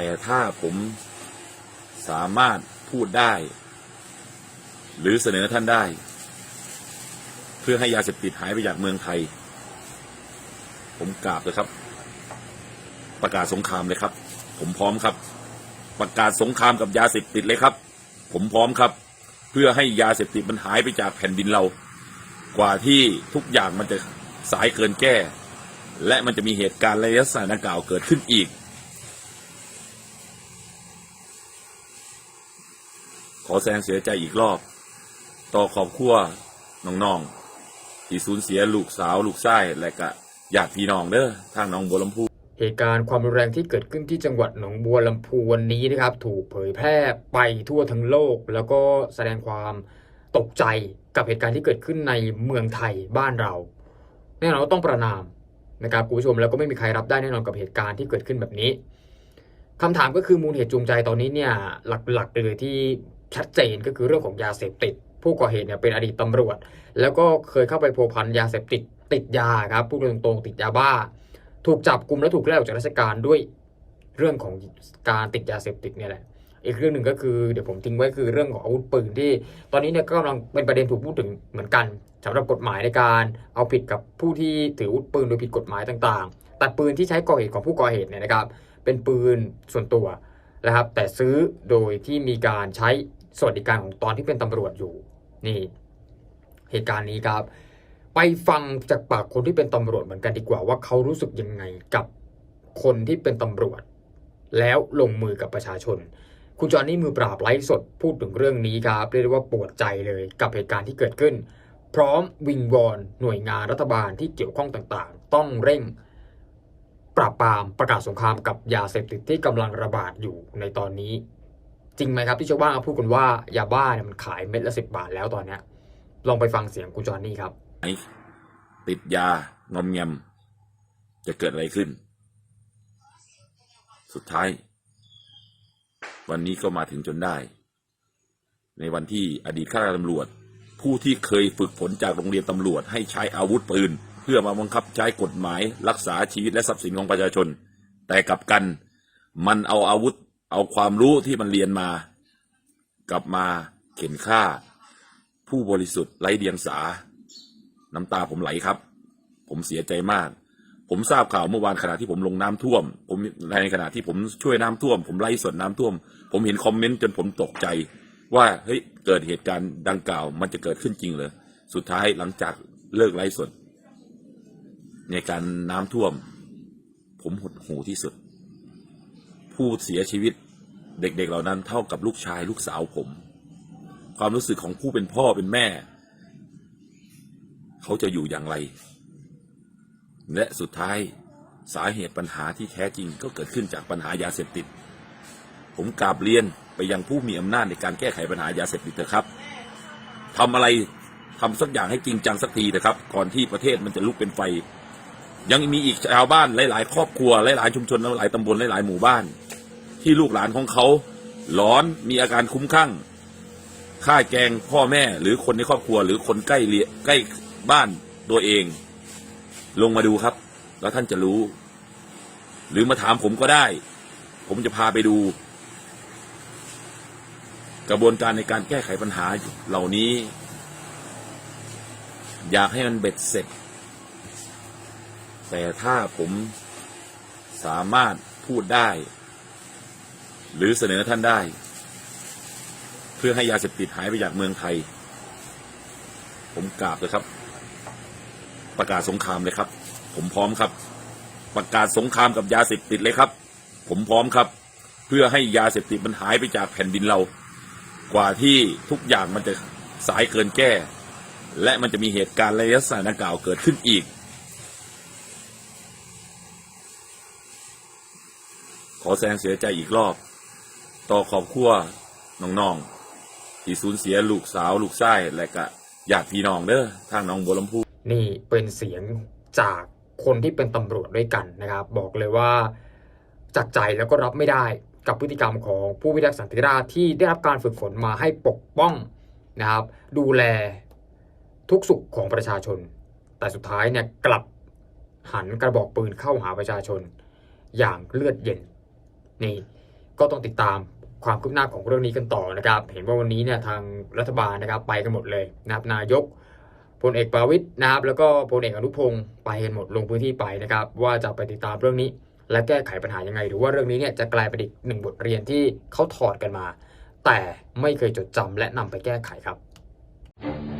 แต่ถ้าผมสามารถพูดได้ หรือเสนอท่านได้ เพื่อให้ยาเสพติดหายไปจากเมืองไทย ผมกราบเลยครับ ประกาศสงครามเลยครับ ผมพร้อมครับ ประกาศสงครามกับยาเสพติดเลยครับ ผมพร้อมครับ เพื่อให้ยาเสพติดมันหายไปจากแผ่นดินเรา กว่าที่ทุกอย่างมันจะสายเกินแก้ และมันจะมีเหตุการณ์ในลักษณะดังกล่าวเกิดขึ้นอีก ขอแสงเสียใจอีกรอบ ต่อครอบครัวน้องๆที่สูญเสียลูกสาวลูกชายและก็ญาติพี่น้องเด้อทางหน้องบัวลำพูเหตุการณ์ความรุนแรงที่เกิดขึ้นที่จังหวัดหนองบัวลำพูวันนี้นะครับ ถูกเผยแพร่ไปทั่วทั้งโลก แล้วก็แสดงความตกใจกับเหตุการณ์ที่เกิดขึ้นในเมืองไทยบ้านเราแน่นอนว่าต้องประนามนะครับคุณผู้ชมแล้วก็ไม่มีใครรับได้แน่นอนกับเหตุการณ์ที่เกิดขึ้นแบบนี้คำถามก็คือมูลเหตุจูงใจตอนนี้เนี่ยหลักๆเลยที่ ชัดเจนก็คือเรื่องของยาเสพติด ผู้ก่อเหตุเนี่ยเป็นอดีตตำรวจ แล้วก็เคยเข้าไปพัวพันยาเสพติดติดยาครับพูดตรงๆติดยาบ้า ถูกจับกลุ่มและถูกไล่ออกจากราชการด้วยเรื่องของการติดยาเสพติดเนี่ยแหละอีกเรื่องหนึ่งก็คือเดี๋ยวผมทิ้งไว้คือเรื่องของอาวุธปืนที่ ตอนนี้เนี่ยก็กำลังเป็นประเด็นถูกพูดถึงเหมือนกันสำหรับกฎหมายในการเอาผิดกับผู้ที่ถืออาวุธปืนโดยผิดกฎหมายต่างๆแต่ปืนที่ใช้ก่อเหตุของผู้ก่อเหตุเนี่ยนะครับ เป็นปืนส่วนตัวนะครับ แต่ซื้อโดยที่มีการใช้ สวัสดิการของตอนที่เป็นตำรวจอยู่ นี่เหตุการณ์นี้ครับ ไปฟังจากปากคนที่เป็นตำรวจเหมือนกันดีกว่าว่าเขารู้สึกยังไงกับคนที่เป็นตำรวจ แล้วลงมือกับประชาชน คุณจอห์นนี่มือปราบไลฟ์สดพูดถึงเรื่องนี้ครับเรียกได้ว่าปวดใจเลยกับเหตุการณ์ที่เกิดขึ้น พร้อมวิงวอนหน่วยงานรัฐบาลที่เกี่ยวข้องต่างๆ ต้องเร่งปราบปรามประกาศสงครามกับยาเสพติดที่กำลังระบาดอยู่ในตอนนี้ จริงไหมครับที่ชาวบ้านเขาพูดกันว่ายาบ้าเนี่ยมันขายเม็ดละสิบบาทแล้วตอนเนี้ย ลองไปฟังเสียงคุณจอนนี่ครับไหนติดยางอมแงมจะเกิดอะไรขึ้น สุดท้าย วันนี้ก็มาถึงจนได้ ในวันที่อดีตข้าราชการตำรวจ ผู้ที่เคยฝึกฝนจากโรงเรียนตำรวจ ให้ใช้อาวุธปืน เพื่อมาบังคับใช้กฎหมาย รักษาชีวิตและทรัพย์สินของประชาชน แต่กลับกัน มันเอาอาวุธ เอาความรู้ที่มันเรียนมา กลับมาเข็นฆ่า ผู้บริสุทธิ์ไร้เดียงสา น้ำตาผมไหลครับ ผมเสียใจมาก ผมทราบข่าวเมื่อวานขณะที่ผมลงน้ำท่วม ผมในขณะที่ผมช่วยน้ำท่วม ผมไล่สดน้ำท่วม ผมเห็นคอมเมนต์จนผมตกใจ ว่าเฮ้ยเกิดเหตุการณ์ดังกล่าว มันจะเกิดขึ้นจริงเลยสุดท้ายหลังจากเลิกไล่สด ในการน้ำท่วม ผมหดหูที่สุด ผู้เสียชีวิตเด็กๆเหล่านั้นเท่ากับลูกชายลูกสาวผม ความรู้สึกของผู้เป็นพ่อเป็นแม่ เขาจะอยู่อย่างไร และสุดท้ายสาเหตุปัญหาที่แท้จริงก็เกิดขึ้นจากปัญหายาเสพติด ผมกราบเรียนไปยังผู้มีอำนาจในการแก้ไขปัญหายาเสพติดเถอะครับทำอะไรทำสักอย่างให้จริงจังสักทีเถอะครับ ก่อนที่ประเทศมันจะลุกเป็นไฟ ยังมีอีกชาวบ้านหลาย ๆ ครอบครัวหลายๆชุมชนหลายตำบลหลาย ๆ หมู่บ้าน ที่ลูกหลานของเขาหลอนมีอาการคุ้มข้างฆ่าแกงพ่อแม่หรือคนในครอบครัว หรือคนใกล้เลียใกล้บ้านตัวเอง ลงมาดูครับ แล้วท่านจะรู้ หรือมาถามผมก็ได้ ผมจะพาไปดู กระบวนการในการแก้ไขปัญหาเหล่านี้ อยากให้มันเบ็ดเสร็จ แต่ถ้าผมสามารถพูดได้ หรือเสนอท่านได้ เพื่อให้ยาเสพติดหายไปจากเมืองไทย ผมกราบเลยครับ ประกาศสงครามเลยครับ ผมพร้อมครับ ประกาศสงครามกับยาเสพติดเลยครับ ผมพร้อมครับ เพื่อให้ยาเสพติดมันหายไปจากแผ่นดินเรา กว่าที่ทุกอย่างมันจะสายเกินแก้ และมันจะมีเหตุการณ์ในลักษณะดังกล่าวเกิดขึ้นอีก อแสดงเสียใจอีกรอบ ต่อครอบครัวน้องๆที่สูญเสียลูกสาวลูกชายและก็ญาติพี่น้องเด้อทางน้องบัวลำพูนี่เป็นเสียงจากคนที่เป็นตำรวจด้วยกันนะครับ บอกเลยว่าจากใจแล้วก็รับไม่ได้กับพฤติกรรมของผู้พิทักษ์สันติราษฎร์ที่ได้รับการฝึกฝนมาให้ปกป้องนะครับ ดูแลทุกสุขของประชาชน แต่สุดท้ายเนี่ยกลับหันกระบอกปืนเข้าหาประชาชนอย่างเลือดเย็น นี่ก็ต้องติดตามความคืบหน้าของเรื่องนี้กันต่อนะครับ เห็นว่าวันนี้เนี่ยทางรัฐบาลนะครับไปกันหมดเลยนะครับนายกพลเอกประวิตยนะครับ แล้วก็พลเอกอนุพงศ์ไปกันหมดลงพื้นที่ไปนะครับ ว่าจะไปติดตามเรื่องนี้ และแก้ไขปัญหายังไง หรือว่าเรื่องนี้เนี่ยจะกลายเป็นอีกหนึ่งบทเรียนที่เขาถอดกันมา แต่ไม่เคยจดจำและนำไปแก้ไขครับ